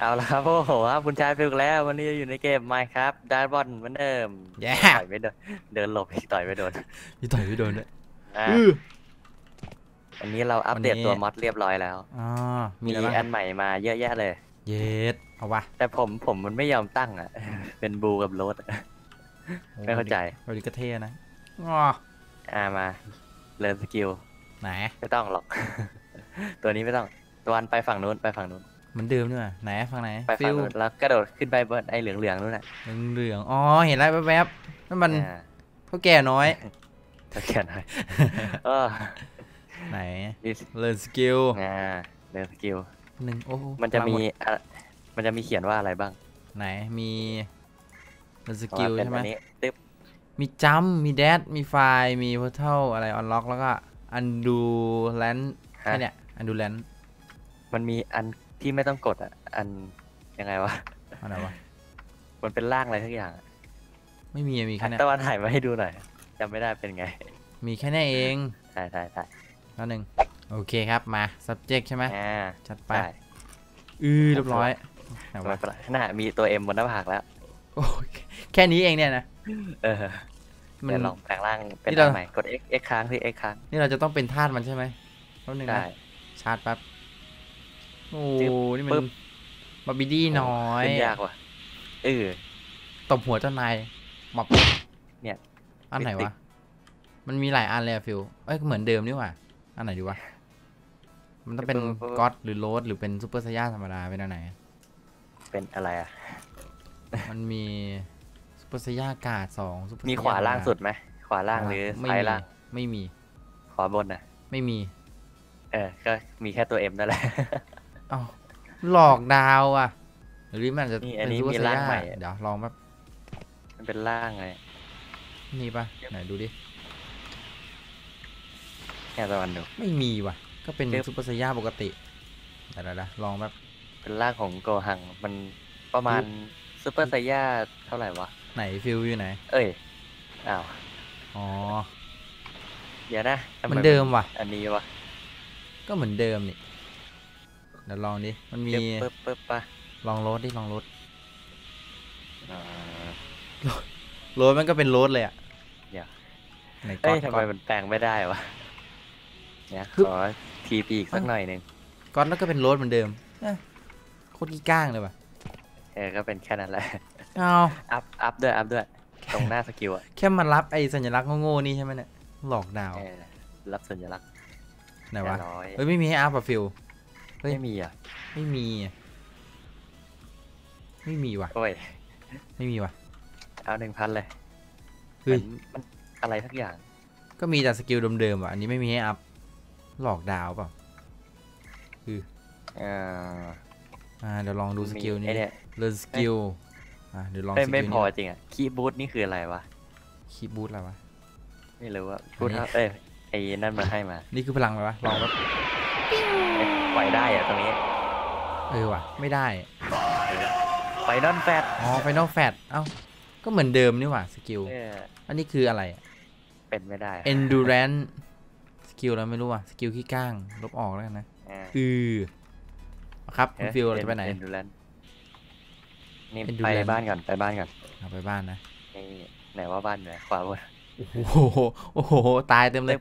เอาละครับโอ้โหครับคุณชายฝึกแล้ว วันนี้อยู่ในเกม Minecraft ดาร์บอนเหมือนเดิมแย่ต่อยไม่โดนเดินหลบอีกต่อยไม่โดนพี่ต่อยพี่โดนด้วยอะอื้ออันนี้เราอัปเดตวันนี้ตัวมอดเรียบร้อยแล้วอ๋อมีมีอะไรบ้างอันใหม่มาเยอะแยะเลย เย็ดเอาวะแต่ผมผมมันไม่ยอมตั้งอะ เป็นบูกับโรสอะโอ้ไม่เข้าใจวันนี้ก็เท่นะอ๋ออ่ามาเรียนสกิลไหนไม่ต้องหรอก ตัวนี้ไม่ต้อง ตัวอันไปฝั่งนู้นไปฝั่งนู้น เหมือนเดิมด้วยไหนฝั่งไหนไปฟิฝั่งลนู้นแล้วกระโดดขึ้นไปบนไอ้เหลืองๆนู้นน่ะเหลืองๆอ๋อเห็นแล้วแวบๆนั่นมันอ่าเท่าแก่น้อยถ้าเขียนหน่อยเออไหนนี่เลิร์นสกิลอ่าเรียนสกิลหนึ่งโอ้มันจะมีพลังหดอะมันจะมีเขียนว่าอะไรบ้าง ไหนมีเลิร์นสเพราะกิลว่าเป็นใช่ไหมอันนี้ตึ๊บมีจัมมีแดดมีไฟล์มีพอร์ทัลอะไรออนล็อกแล้วก็อันดูแลนแค่เนี้ยอันดูแลนมันมีอัน ที่ไม่ต้องกดอะ อันยังไงวะอะไรวะ มันเป็นร่างอะไรทักอย่างอะไม่มีอะมีแค่เนี้ยตะวันถ่ายมาให้ดูหน่อยจำไม่ได้เป็นไงมีแค่เนี้ยเองใช่ใช่ใช่แล้วหนึ่งโอเคครับมา subject ใช่ไหมอ่าจัดไป ใช่อือเรียบร้อยไหนไม่วะเป็นไรน่ามีตัวเอ็มบนหน้าผากแล้ว โอ้ยแค่นี้เองเนี่ยนะเออมัน เดี๋ยวลองแปลงร่างเป็นนี่เรา ร่างใหม่กด X X ค้างที่ X ค้างนี่เราจะต้องเป็นทาสมันใช่ไหมแป๊บนึงใช่นะชาร์จแป๊บ โอ้จึ๊บนี่มันปึ๊บบาบิดี้น้อยขึ้นยากว่ะเออตบหัวเจ้านายบับเนี่ย อันไหนติ๊วะกมันมีหลายอันเลยอะฟิวเอ้ยเหมือนเดิมนี่หว่าอันไหนดีวะ มันต้องเป็นก็อดหรือโรสหรือเป็นซูเปอร์ไซย่าธรรมดาเป็นอันไหน เป็นอะไรอะ มันมีซูเปอร์ไซย่ากาดสองซูเปอร์มีขวาล่างสุดไหมขวาล่างหรือไม่ซ้ายมีล่าง ไม่มี ขวาบนน่ะ ไม่มี เออ ก็มีแค่ตัวเอ็มนั่นแหละเอ้าหลอกดาวอะ หรือมันอาจจะนี่อันเป็นนี้ซูเปอร์มีไซร่างย่าใหม่ เดี๋ยวลองแป๊บมันเป็นร่างไงนี่ปะไหนดูดิแค่ตะวันดูไม่มีว่ะ ก็เป็นจึ๊บซูเปอร์ไซย่าปกติเดี๋ยวๆๆลองแบบเป็นร่างของโกหัง มันประมาณซูเปอร์ไซย่าเท่าไหร่วะ ไหนฟิลอยู่ไหน เอ้ยอ้าวอ๋อเดี๋ยวนะทำเหมือนเดิมว่ะ อันนี้วะก็เหมือนเดิมนี่เดี๋ยวลองดิ มันมี ปึ๊บปึ๊บปึ๊บปะลองโรดดิ ลองโรดอ่าโรดมันก็เป็นโรดเลยอะเดี๋ยวไหนก่เอ้อยนทำก่ไมอนมันแปลงไม่ได้วะเนี่ยฮึบขอทีปีอีกสักหน่อยหนึ่งก่อนแล้วก็เป็นโรดเหมือนเดิมเอ้ยโคตรกี้ก้างเลยว่ะเออก็เป็นแค่นั้นแหละเอาอัพอัพด้วยอัพด้วย ตรงหน้าสกิลอะแค่มารับไอ้สัญลักษณ์โง่ๆนี่ใช่ไหมเนี่ยหลอกดาวเออรับสัญลักษณ์ไหนวะร้อยเฮ้ยไม่มีให้อัพอะฟิล เฮ้ย ไม่มีอะ ไม่มีอะไม่มีว่ะ โอ้ย ไม่มีว่ะ เอาหนึ่งพันเลยเฮ้ยหมือนมันอะไรทักอย่าง ก็มีแต่สกิลเดิมๆอะ อันนี้ไม่มีให้อัพ หลอกดาวเปล่าเอออ่าเดี๋ยวลองดูสกิลมีนี้ไอ้เนี่ยเลิร์นสกิล อ่าเดี๋ยวลองไม่สกิลไม่นี้พอจริงอะ คีย์บูทนี่คืออะไรวะ คีย์บูทอะไรวะ ไม่รู้ว่าพูดอันนี้เท่าเอ้ยไอ้นั่นมันให้มา นี่คือพลังอะไรวะ ลองแบบ ปล่อยได้อะตรงนี้ เออว่ะ ไม่ได้ไฟนอลแฟตอ๋อไฟนอลแฟตเอ้า ก็เหมือนเดิมนี่หว่าสกิล เอออันนี้คืออะไรอะเป็นไม่ได้อะ endurance สกิลอะไรไม่รู้อะ สกิลขี้ก้าง ลบออกแล้วกันนะ อ่าอือเอาครับคุณฟิลเราจะไปไหน เอ็นดูแลนนี่ Endurance ไปบ้านก่อนไปบ้านก่อนเอาไปบ้านนะ นี่ไหนว่าบ้านเหนือขวาบน โอ้โห โอ้โห ตายเต็มเลย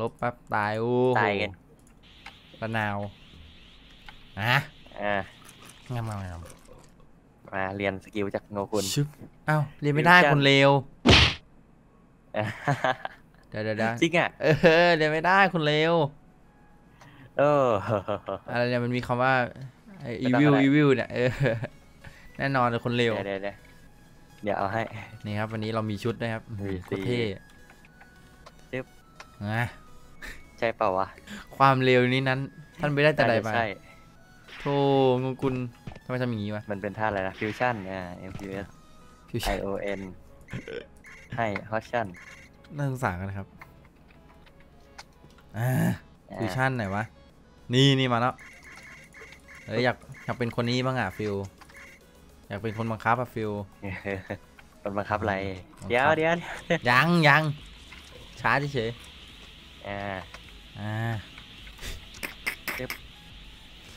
ลบปั๊บตาย โอ้โหตายกัน ระนาวอะอ่างามงามงามมาเรียนสกิลจากโงกุลชึบเอ้าเรียนไม่ได้ฟิวชั่นคนเลวอะเดี๋ยวเดี๋ยวเดี๋ยวจริงอะเออเรียนไม่ได้คนเลวเอออะไรเนี่ยมันมีคำว่าไอ้ไม่อีต้องวิลก็ได้อีวิลเนี่ยเออแน่นอนเลยคนเลวเดี๋ยวเดี๋ยวเดี๋ยวเดี๋ยวเอาให้นี่ครับ วันนี้เรามีชุดนะครับมีโคตรสีเท่จึ๊บนะ ใช่เปล่าวะ ความเลวนี้นั้น ท่านไปได้แต่ใดน่าจะไปใช่โธ่งงกุลทำไมทำอย่างนี้วะ มันเป็นท่าอะไรนะฟิวชั่นอ่า M P S ฟิว I ชั่น O N ให้ฮอตชั่นน่าสงสารกันนะครับอ่าฟิวชั่นไหนวะ นี่นี่มาแล้วเอ้ยอยากอยากเป็นคนนี้บ้างอะฟิว อยากเป็นคนบังคับอะฟิวมันบังคับอะไรบังคับเดี๋ยวเดี๋ยวยังยังช้าเฉยอ่าๆ อ่าโอเค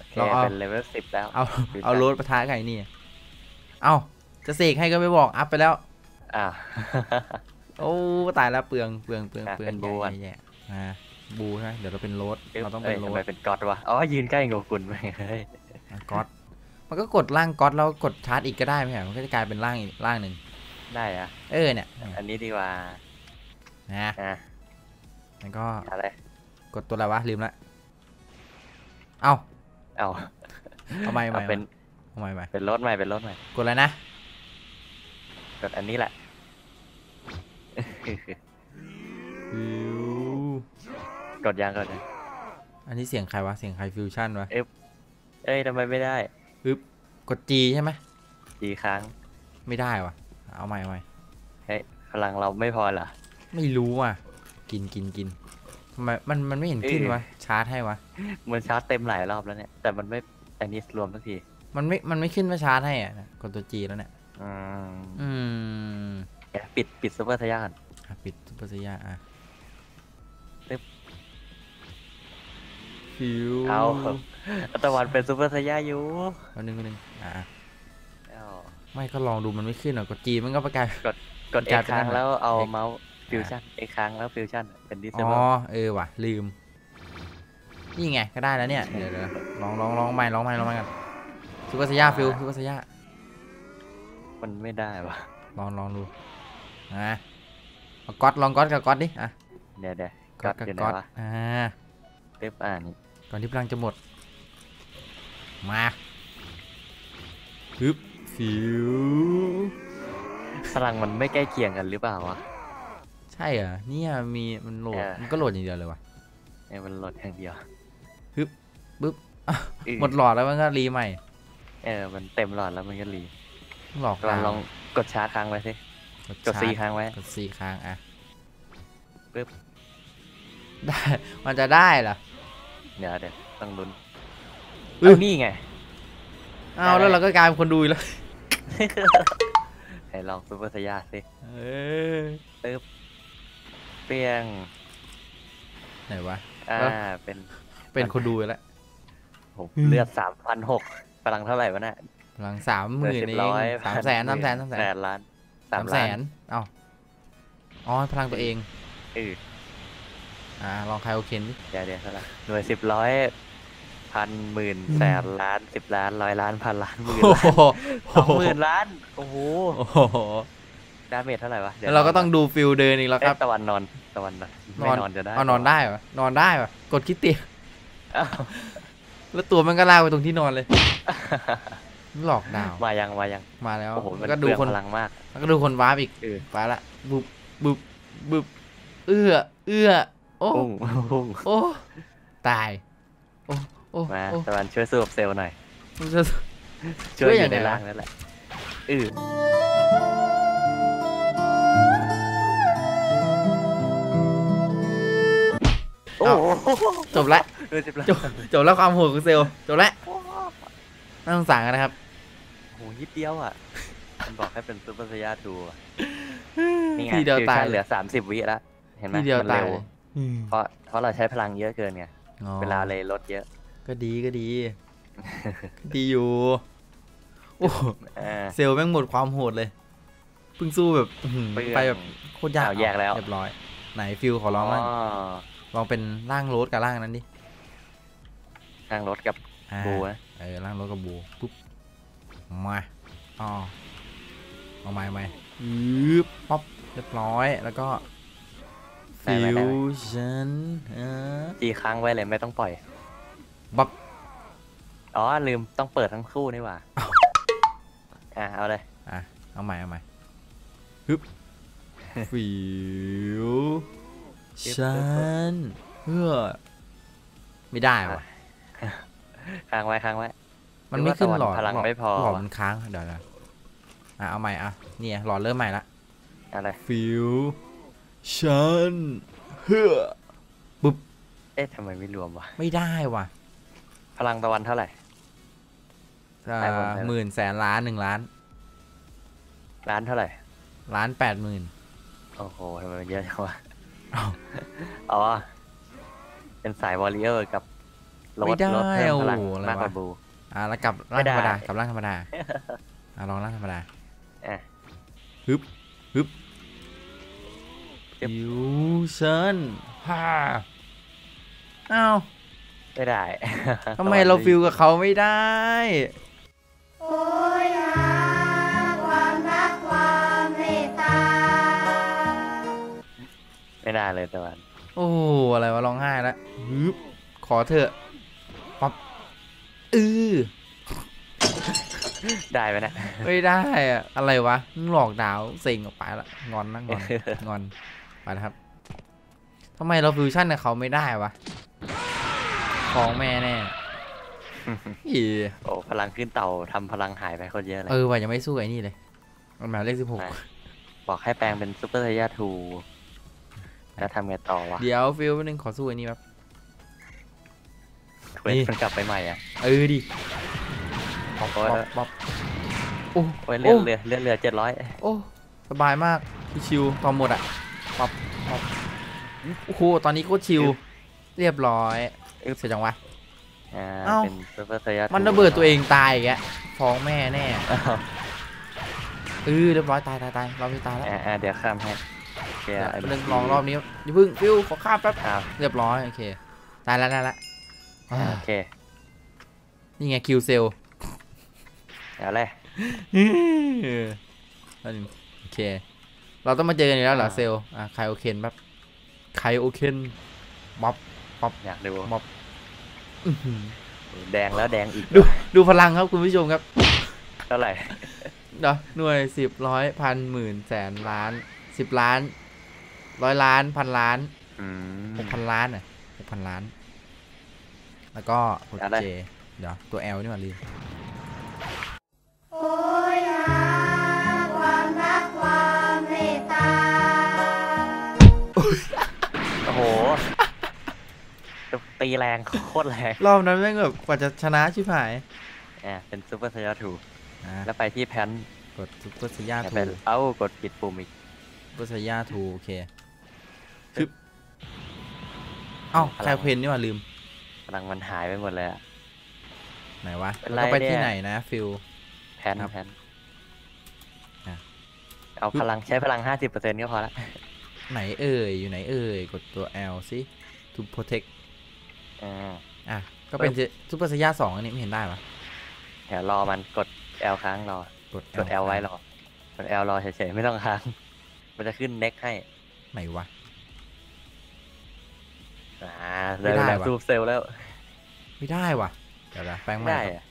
เคเราเอาเป็นเลเวลสิบแล้ว เอาฟิวชั่นเอาโรดปะทะกับไอ้นี่ เอาจะเสกให้ก็ไม่บอก อัพไปแล้วอ้าวโอ้ ตายแล้วเปลือง เปลือง เปลืองอะเปลืองเป็นบูอะแย่ๆอ่าบูใช่ไหมเดี๋ยวเราเป็นโรดเราต้องเอ้เป็ยนโรทำไมดเป็นก๊อตวะ อ๋อ ยืนใกล้โงกุลไปเฮ้ยก๊อตมันก็กดร่างก๊อตแล้วกดชาร์จอีกก็ได้ไหมอะมันก็จะกลายเป็นร่างอีกร่างหนึ่งได้อะเออเนี่ย อันนี้ดีกว่า นะอะมันก็อะไร กดตัวอะไรวะลืมละเอาเอาเอาใหม่ใหเอาม่เป็นเอาใหม่ใหม่เป็นรถใหม่เป็นรถใหม่กดอะไรนะกดอันนี้แหละฟิวกดยังกดยังอันนี้เสียงใครวะเสียงใครฟิวชั่นวะเอ้ยทำไมไม่ได้กด G ใช่ไหมจีครั้งไม่ได้วะเอาใหม่เอาใหม่เฮ้ยพลังเราไม่พอเหรอไม่รู้อะ กินกินกิน ทำไมมันมันไม่เห็นขึ้นเอ้ยวะชาร์จให้วะมันชาร์จเต็มหลายรอบแล้วเนี่ย แต่มันไม่อันนี้รวมสักทีมันไม่มันไม่ขึ้นว่าชาร์จให้อะนะกดตัว G แล้วเนี่ยอืมอืมเดี๋ยวปิดปิดซูเปอร์ทะยานอะปิดซุปเปอร์ซียาอะตึ๊บฟิวเอาตะวันเป็นซูเปอร์ทะยาอยู่วันนึงวันนึงอะอะเอาไม่ก็ลองดูมันไม่ขึ้นอะกด G มันก็ประกลายกดเอกลายเป็นค้างอะไรแล้วเอาเอกเมาส์ ฟิวชั่นเอกค้างแล้วฟิวชั่นเป็นดิสเซอ๋อเบิลเออว่ะลืม นี่ไงก็ได้แล้วเนี่ยเดี๋ยวเดี๋ยวลองลองลองใหม่ลองใหม่ลองใหม่กันซุปเปอร์ซียาฟิวซุปเปอร์ซียามันไม่ได้วะลองลองดูอะเอาก๊อตลองก๊อตกับก๊อตดิอะเดี๋ยวเดี๋ยวก๊อตกับอยู่ไหนก๊อตวะอ่าเต็บอ่านนี่ก่อนที่พลังจะหมด มาฮึบฟิวพลังมันไม่ใกล้เคียงกันหรือเปล่าวะ ใช่เหรอเนี่ยมีมันโหลดเออมันก็โหลดอย่างเดียวเลยวะไอ้มันโหลดอย่างเดียวฮึบปึ๊บอะอื้อหมดหลอดแล้วมันก็รีใหม่ เออ มันเต็มหลอดแล้วมันก็รีหลอกลองดาวลองกดชาร์จค้างไว้สิกดชาซีร์จค้างไว้กดซีค้างอะปึ๊บได้มันจะได้เหรอเดี๋ยวเดี๋ยวต้องลุ้นอื้อเอานี่ไงอ้าวแล้วเราก็กลายเป็นคนดูอีกแล้วให้ลองซูเปอร์สยาสิเออ เปี้ยง ไหนวะ อ่าแล้วเป็นเป็นคนดูอีกแล้วโหเลือดสามพันหกพลังเท่าไหร่วะเนี่ยพลังสามหมื่นสิบเองร้อย สามแสนสามแสนสามแสแสนนล้านสามแสล้านเอ้าอ๋อพลังตัวเองเอออ่าลองไคโอเคนดิเดี๋ยวเดี๋ยวเท่าไหร่หน่วยสิบร้อยพันหมื่นแสนล้านสิบล้านร้อยล้านพันล้านหมื่นโอ้ล้านโหสองหมื่นล้าน โอ้โห โอ้โห ดาเมจเท่าไหร่วะดี๋ยแล้วเราก็ต้องดูฟิลเดินอีกแล้วคเอ๊ะรับตะวันนอนตะวันนอนไม่นอนจะได้เอานอนได้ปะนอนได้ปะกดคิดเตียงอ้าวแล้วตัวมันก็ลากไปตรงที่นอนเลย หลอกดาวมายังมายังมาแล้วโอ้โหมันก็ดูเปลืองคนพลังมาก แล้วก็ดูคนวาร์ปอีกเออ ไปละบุบบุบบุบเอื้อเอื้อโอ้พุ่งพุ่งโอ้ตายโอ้โอ้มาโอ้ตะวันช่วยสู้กับเซลล์หน่อยมันจะช่ช่ววยยอยังยู่ไงในวะร่างนั่นแหละเออ โอ้โหจบละดูสิบล้านจบจบแล้วความโหดของเซลล์จบแล้วน่าสงสารกันนะครับโอ้โหนิดเดียวอะมันบอกให้เป็นซูเปอร์สยาทูอะนี่ไงทีเดียวฟิวตายชั่นเหลือสามสิบวิแล้วเห็นไหมทีเดียวมันตายเร็วเพราะเพราะเราใช้พลังเยอะเกินไงอ๋อเวลาเลยลดเยอะ ก็ดีก็ดีก็ดีอยู่โอ้เออเซลล์แม่งหมดความโหดเลยเพิ่งสู้แบบอื้อหือเปลืองไปแบบโคตรยากเอาแยกแล้วเรียบร้อย ไหนฟิลขอลองบ้าง ลองเป็นร่างโรสกับร่างนั้นดิทางรถกับอ่าบูนะเออร่างโรสกับบูปุ๊บมาอ๋อเอาใหม่ใหม่ยึบป๊อปเรียบร้อยแล้วก็ฟิวชั่นเออจีค้างไว้เลยไม่ต้องปล่อยบับอ๋อ ลืมต้องเปิดทั้งคู่นี่หว่า อะ เอาเลย อะเอาใหม่เอาใหม่ฮึบฟิว ชั่นเพื่อไม่ได้ว่ะค้างไว้ค้างไว้ มันไม่ขึ้นหลอดพลังหลอดไม่พอหลอดมันค้างเดี๋ยวนะอะเอาใหม่อะเนี่ยหลอดเริ่มใหม่ละอะไรฟิวชั่นเพื่อเอ๊ะทำไมไม่รวมวะไม่ได้ว่ะ พลังตะวันเท่าไหร่ได้ผมได้หมื่นแสนล้านหนึ่งล้าน ล้านเท่าไหร่ล้านแปดหมื่นโอ้โหทำไมมันเยอะจังวะ อ้าวอ๋อ เป็นสายวอริเออร์กับลดไม่ได้ลดเพิ่มพลังโอ้โหอะไรมากกว่าวะบู อะแล้วกลับร่างไม่ธรรมดาได้ กลับร่างธรรมดาอะลองร่างธรรมดาอะ ฮึบฮึบจึ๊บฟิวชั่นฮ่าอ้าวไม่ได้ ทำไมเราฟิลกับเขาไม่ได้ ไม่ได้เลยตะวันโอ้อะไรวะร้องไห้แล้วฮึบขอเถอะป๊อปอือได้ไหมเนะ ไม่ได้อะอะไรวะมึงหลอกดาวเซ็งออกไปละงอนนะงอนงอนไปนะครับทำไมเราฟิวชั่นกับเขาไม่ได้วะของแม่แน่อีโอ้พลังขึ้นเต่าทำพลังหายไปโคนเยอะเลยเออว่ายังไม่สู้ไอ้นี่เลยมันมาเลขสิบหกไหนบอกให้แปลงเป็นซูเปอร์ไซย่าทู แล้วทำไงต่อวะเดี๋ยวฟิวแป๊บนึงขอสู้ไอ้นี่แบบเควสนี่มันกลับไปใหม่อะเออดิป๊อปโอ้ป๊ยอปป๊อปโอ้โอ้ยเลือดเรือเลือดเรือเจ็ดร้อยโอ้สบายมากชิวๆตอนหมดอะป๊อปป๊อปโอ้โหตอนนี้โคตรชิวเรียบร้อยเสร็จจังวะอ่าเอ้าเป็นซูเปอร์ไซย่ามันระเบิดตัวเองตายอีกแกฟ้องแม่แน่อ้าวเออเรียบร้อยตายตายตายเราไม่ตายแล้วอ่าอ่าเดี๋ยวข้ามให้ เดี๋ยวไอ้เรื่องลองรอบนี้อย่าเพึ่งฟิวขอข้ามแป๊บอ้าวเรียบร้อยโอเคตายแล้วตายแล้วอ่าโอเคนี่ไงคิวเซลเดี๋ยวเลยโอเค เราต้องมาเจอกันอีกแล้วเหรอเซลอะไคโอเคนแป๊บไคโอเคนบ๊อบอยากดูอื้อหือแดงแล้วแดงอีก ดูดูพลังครับคุณผู้ชมครับ เท่าไหร่เดี๋ยวหน่วยสิบร้อยพันหมื่นแสนล้าน สิบล้านร้อยล้านพันล้านอืมหกพันล้านอะหกพันล้าน แล้วก็กดอะไรเจเดี๋ยวตัว L นี่หว่าลืมโอ้ยหาความรักความเมตตาโอ้โหตีแรงโคตรแรงรอบนั้นแม่งแบบกว่าจะชนะชิบหายอ่าเป็นซูเปอร์ไซย่าทูอะแล้วไปที่แพนกดซุปเปอร์สยาจะทูเป็นเอ้ากดผิดปุ่มอีกซุ ปเปอร์สยาทูโอเคชึบเอ้าแคลเพนนี่หว่าลืมพลังมันหายไปหมดเลยอะไหนวะเป็นแล้วไรก็ไปที่เนี่ยไหนนะฟิลแพนครับแพนอะเอาพลังใช้พลัง 50%ก็พอละ ไหนเอ่ย อยู่ไหนเอ่ย กดตัว L สิ to protect อ่าอะ ก็เป็นซุปเปอร์สยาสองอันนี้ไม่เห็นได้ปะเดี๋ยวรอมันกด L ค้างรอ กดกด L ไว้รอกด L รอเฉยๆ ไม่ต้องค้าง มันจะขึ้นเน็กให้ ไหนวะ อ่าไม่เริ่มได้แบบว่ะซูปเซลแล้ว ไม่ได้วะเดี๋ยวนะแปลงใหม่ได้ก่อนอะ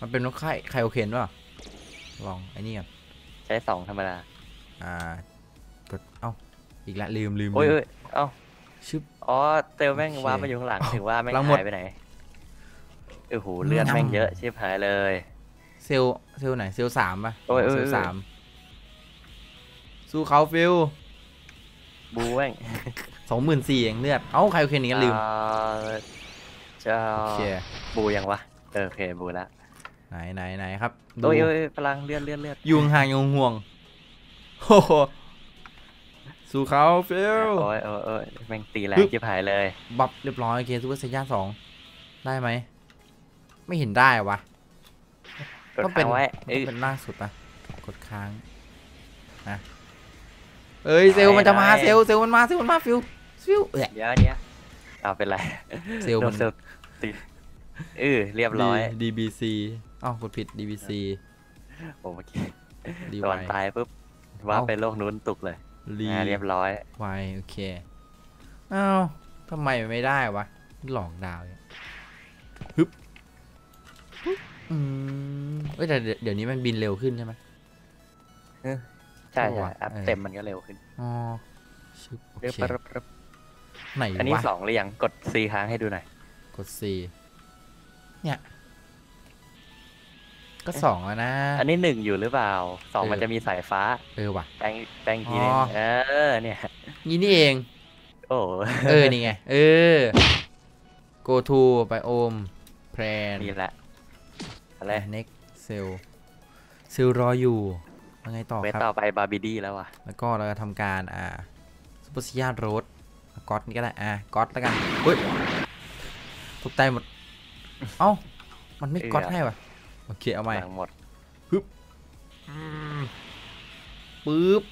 มันเป็นนกไข่ไคโอเคนป่ะลองไอ้นี่ก่อนใช้สองธรรมดา อ่ากดเอ้าอีกแล้วลืมลืมโอ้ยลืเอ้มยเอ้า ชึบ อ๋อ เซลแม่งโอเคว้าร์ปมาอยู่ข้างหลังเอ้าถึงว่าแม่งพลังหมด หายไปไหนโอ้โหเลือดแม่งเยอะชิบหายเลย เซลลเซลลไหนเซลลสามป่ะโอ้ยโอ้ยเซลลโอ้ย สาม สู้เขาฟิลบูแม่งสองหมื่นสี่เองเลือด เอ้าไคโอเคนอีกแล้วลืมอ่าจะโอเคบูยังวะ เออโอเคบูแล้วไหนไหนไหนครับดูโอ้ยโอ้ยพลังเลือดเลือดเลือดยุงห่างยุงห่วงโอ้โหสู้เขาฟิลโอ้ยโอ้ยโอ้ยแม่งตีแรงชิบหายเลย บับเรียบร้อยโอเคซูเปอร์ไซย่าสองได้ไหม ไม่เห็นได้วะกดต้องเป็ค้านงไว้ต้เอ้อยงเป็นล่างสุดปะกดค้างนะ เอ้ยเซลลมันจะมาได้เซลลเซลลมันมาเซลลมันมาฟิวฟิวเอ๊ะเดี๋ยวเดี๋ยวเอาเป็นไรเซลล์มันโดเซลล์ตีเออเรียบร้อยดี DBC อ้าวกดผิด DBC โอ้เมื่อกี้ดีตไวอนตายปุ๊บว่าไปโลกนู้นตุกเลยรีอ่าเรียบร้อยไวโอเคอ้าวทำไมมันไม่ได้วะหลอกดาวเนี่ยฮึบฮึบอืมเอ้ยแต่เดี๋ยวเดี๋ยวนี้มันบินเร็วขึ้นใช่ไหม ใช่โอ้ใช่ว่ะอัพเออเต็มมันก็เร็วขึ้นอ๋อชึบโอเรียบเคปั๊บปั๊บไหนอันนี้วะสองหรือยังกดซีค้างให้ดูหน่อย กด C เนี่ย ก็สองแล้วนะ อันนี้หนึ่งอยู่หรือเปล่าสองเออมันจะมีสายฟ้า เออว่ะแป้งแป้งอีกทีนึงอ๋อเออ เนี่ยงี้นี่เอง โอ้เออ นี่ไง เออ go to ไปโอม plan นี่แหละอะไร next cell เซลรออยู่ ยังไงต่อเวทครับต่อไปบาร์บีดี้แล้วว่ะ แล้วก็เราจะทำการอ่าซุปเปอร์ซิยาโรดก๊อตนี่ก็ได้อ่าก๊อตแล้วกันเฮ้ยโทตกใจหมด เอ้า มันไม่ก๊อตให้วะโอเค เอาใหม่หลังหมดอืมปึ๊บ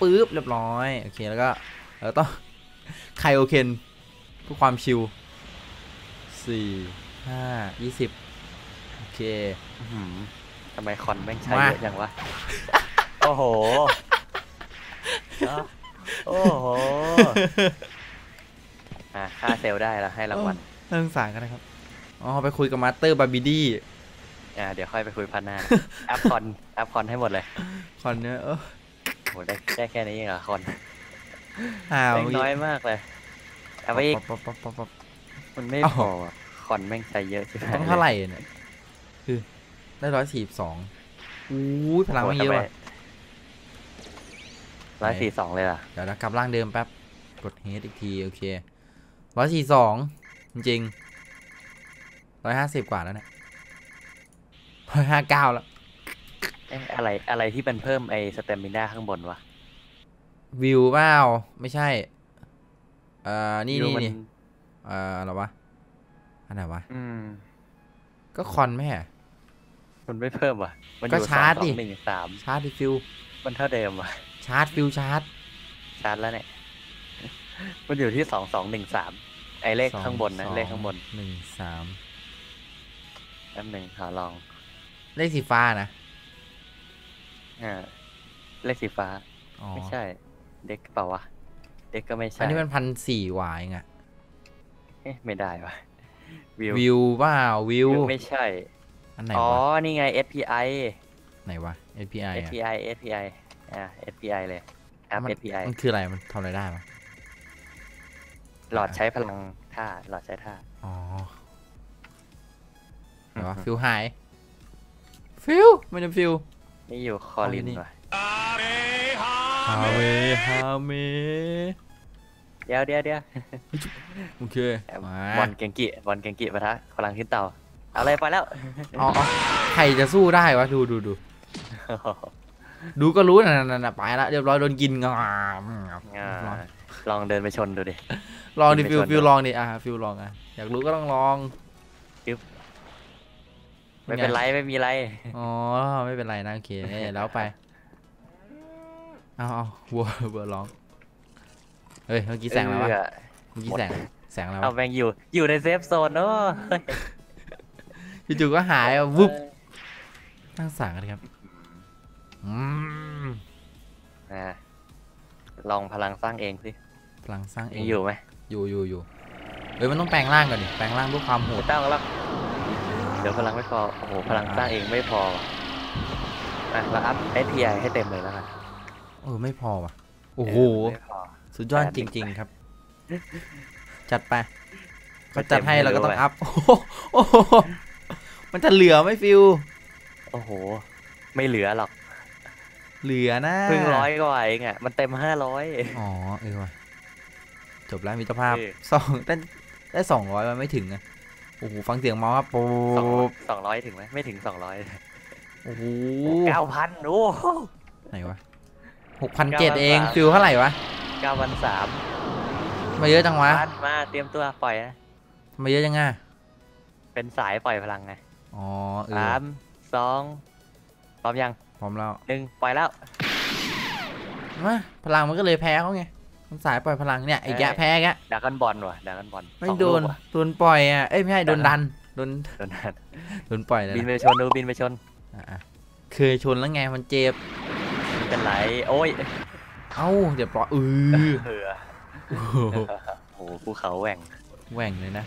ปึ๊บเรียบร้อย โอเค แล้วก็แล้วต้องไคโอเคนเพื่อความชิลสี่ห้ายี่สิบโอเคอื้อหือ ทำไมคอนแม่งใช้มาเยอะจังวะ โอ้โหเอ้าโอ้โหอะค่าเซลลได้แล้วให้รางวัลน่าสงสารกันนะครับ อ๋อ ไปคุยกับมาสเตอร์บาร์บีดี้ อ่าเดี๋ยวค่อยไปคุยพันหน้าแอปคอนแอปคอนให้หมดเลย คอนเนี้ยเออโหได้ได้แค่นี้เองเหรอคอนห่าวแม่งน้อยมากเลย เอาไปอีก ปั๊บปั๊บปั๊บปั๊บมันไม่อ้าวพออะคอนแม่งใช้เยอะใช่ไหมต้องเท่าไหร่เนี่ยคือ ได้ร้อยสี่สิบสองอู้ยพลังไม่เยอะว่ะร้อยสี่สองเลยล่ะ เดี๋ยวนะกลับร่างเดิมแป๊บ กดเฮดอีกที โอเคร้อยสี่สองจริงร้อยห้าสิบกว่าแล้วเนี่ยร้อยห้าเก้าแล้วเอ๊ะอะไรอะไรที่มันเพิ่มไอ้สเตมิน่าข้างบนวะ วิวเปล่าไม่ใช่ เอ่อ นี่ดูนี่มันี่เอ่ออะไรวะ อันไหนวะ อืม ก็คอนไม่ใช่เหรอ มันไม่เพิ่มว่ะ มันอก็ยู่ชาร์จสองดิสองหนึ่งสามชาร์จดิฟิว มันเท่าเดิมว่ะ ชาร์จฟิวชาร์จ ชาร์จแล้วเนี่ย มันอยู่ที่สองสองหนึ่งสามไอ้เลขสอข้างบนนะสอเลขข้างบนหนึ่งสามแป๊บหนึ่งขอลอง เลขสีฟ้านะอ่าเลขสีฟ้าอ๋อไม่ใช่ เด็กเปล่าวะ เด็กก็ไม่ใช่ อันนี้มันพันสี่วายไงอะเอ๊ะไม่ได้วะวิววิวเปล่าวิววิว ไม่ใช่ อันไหนอ๋อ วะนี่ไง SPI ไหนวะ API อะ SPI SPI อ่า SPI เลยแอป มัน SPI มันคืออะไรมันทำอะไรได้ปะหลอดใช้พลังท่าหลอดใช้ท่า อ๋อไหนวะอือฮึฟิวหายฟิวไม่ได้ฟิว นี่อยู่คอลินนี่ ว่ะฮาเมฮาเมเดี๋ยวเดี๋ยวเดี๋ยวโอเคมาบอลเกงกิบอลเกงกิปะทะพลังขึ้นเต่า เอาเลยไปแล้วอ๋ออ๋อใครจะสู้ได้วะดูดูดูดูก็รู้นะนั่นน่ะไปละเรียบร้อยโดนกินงามอ่าลองเดินไปชนดูดิลองดิกินฟิวไปชนฟิวดูลองดิอะฟิวลองอะอยากรู้ก็ต้องลองไม่เป็นไรไม่มีไรอ๋อไม่เป็นไรนะโอเคเอ้ยแล้วไปเอาเอาวัววัวร้องเฮ้ยเมื่อกี้แสงแล้ววะเออเมื่อกี้แสงแสงแล้วเอาวะแบงอยู่อยู่ในเซฟโซนเนอะเฮ้ย จู่ๆก็หายอะวุบตั้งสั่งกันครับอืมอ่าลองพลังสร้างเองสิ พลังสร้างเอยังงอยู่ไหมอยู่อยู่อยู่เฮ้ยมันต้องแปลงร่างก่อนดิ แปลงร่างด้วยความโหโหดตั้งแล้วเดี๋ยวพลังไม่พอ โอ้โห พลังสร้างเองไม่พอว่ะอะเราอัพ SPI ให้เต็มเลยแล้วกันเออไม่พอว่ะ โอ้โหไม่พอสุดยอดแปดจหนึ่งริง ๆ ครับ จัดไปไม่ก็จัดให้เต็มเราก็ต้องไม่รู้อัพ โอ้โหโอ้โห มันจะเหลือไหมฟิวโอ้โห ไม่เหลือหรอก เหลือนะเพิ่งร้อยกว่าเองอะ มันเต็มห้าร้อยอ๋อเออว่ะจบแล้วมิตรภาพเออสองได้ได้สองร้อยมันไม่ถึงอะโอ้โหฟังเสียงเมาส์ครับปูสองสองร้อยถึงไหมไม่ถึงสองร้อยโอ้โหเก้าพันโอ้โหไหนวะหกพันเจ็ดเองฟิวเท่าไหร่วะเก้าพันสามมาเยอะจังวะพันมาเตรียมตัวปล่อยนะมาเยอะจังอะเป็นสายปล่อยพลังไง อ๋อเออสามสองพร้อมยังพร้อมแล้วหนึ่งปล่อยแล้วมาพลังมันก็เลยแพ้เขาไงมันสายปล่อยพลังเนี่ยไอ้แกะเอ้ยแพ้แกะดากันบอลว่ะดากันบอลไม่สองโดลูนกว่ะโดนปล่อยอะเอ้ยไม่ใช่โดนดันโดนโดนนั่นโดนปล่อยเลยบินนะไปชนดูบินไปชนอะๆเคยชนแล้วไงมันเจ็บไม่เป็นไรโอ้ยเอ้าเดี๋ยวปล่อยเออเออโอ้โหโอ้โหภูเขาแหว่งแหว่งเลยนะ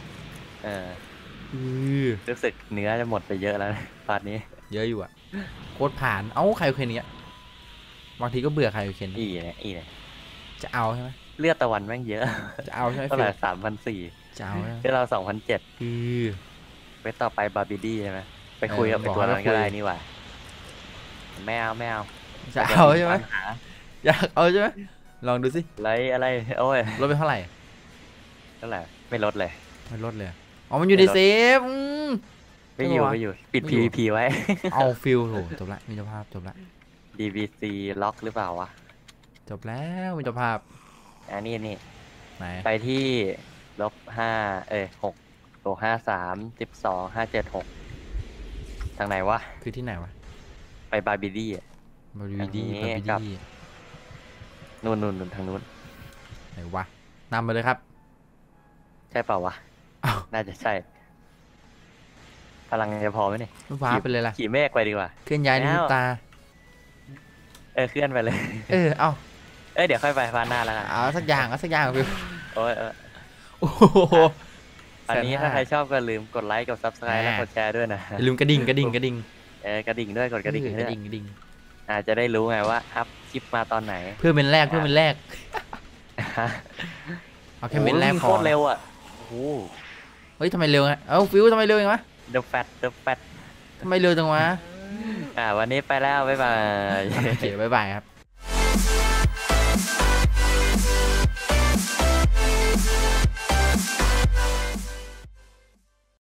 เออเออ รู้สึกเนื้อจะหมดไปเยอะแล้วนะตอนนี้ เยอะอยู่อะ โคตรผ่าน เอ้าใครโอเคนเนี้ยบางทีก็เบื่อใครโอเคนอีเนี่ยอีเนี่ยจะเอาใช่ไหมเลือดตะวันแม่งเยอะ จะเอาใช่ไหมเท่าฟิไหร่ลสามพันสี่จะเอาใช่ไหมเลือดเราสองพันเจ็ดคือไปต่อไปบาร์บีดี้ใช่ไหมไปคุยกับเอไออบอกตัวนั้นให้คุก็ยได้นี่หว่าไม่เอาไม่เอาจะเอาใช่ไหมปัญาอยากเอาใช่ไหมลองดูสิไรอะไรโอ้ยลดไปเท่าไหร่เท่าไหร่ไม่ลดเลยไม่ลดเลย อ๋อมันอยู่ในไม่ลดเซฟอืมไม่อยู่ทำไมวะไม่อยู่ปิดไม่อยู่ PVP ไว้ เอาฟิลโหจบละมิตรภาพจบละ DVC ล็อกหรือเปล่าวะ จบแล้วมิตรภาพอันนี้นี่ไหนไปที่ลบห้าเอ้ยหกโลห้าสามสิบสองห้าเจ็ดหกทางไหนวะ คือที่ไหนวะ ไปบาร์บิดี้อะบาร์บีดี้อันนี้บาร์บีกับดี้นู่นนู่นนู่นทางนู้นไหนวะนำไปเลยครับ ใช่เปล่าวะ อ้าว น่าจะใช่ พลังจะพอไหมเนี่ยไม่ว้าไปเลยล่ะขี่เมฆไปดีกว่า เคลื่อนย้ายนิ้วแล้วตา เออเคลื่อนไปเลย เออ เอาเอ้ยเดี๋ยวค่อยไปพานหน้าแล้วกันเอาสักอย่างเอาสักอย่างฟิวโอ้ยเออโอ้โหอันนี้แสนห้าถ้าใครชอบก็ลืมกดไลค์กด subscribe และอ่ากดแชร์ด้วยนะอย่าลืมกระดิ่งกระดิ่งกระดิ่งเออกระดิ่งด้วยกดกระดิ่งเออกด้ระวยดิ่งกระดิ่งอาจจะได้รู้ไงว่าอัพคลิปมาตอนไหน เพื่อเป็นแรกเพื่อเป็นแรกเอาแค่เป็นแรกโอ้พโหอโคตรเร็วอะโอ้โหเฮ้ยทำไมเร็วไงเอ้าฟิวทำไมเร็วอย่างวะ The Fat The Fat ทำไมเร็วจังวะ อ่าวันนี้ไปแล้ว บ๊ายบาย โอเคบ๊ายบายครับ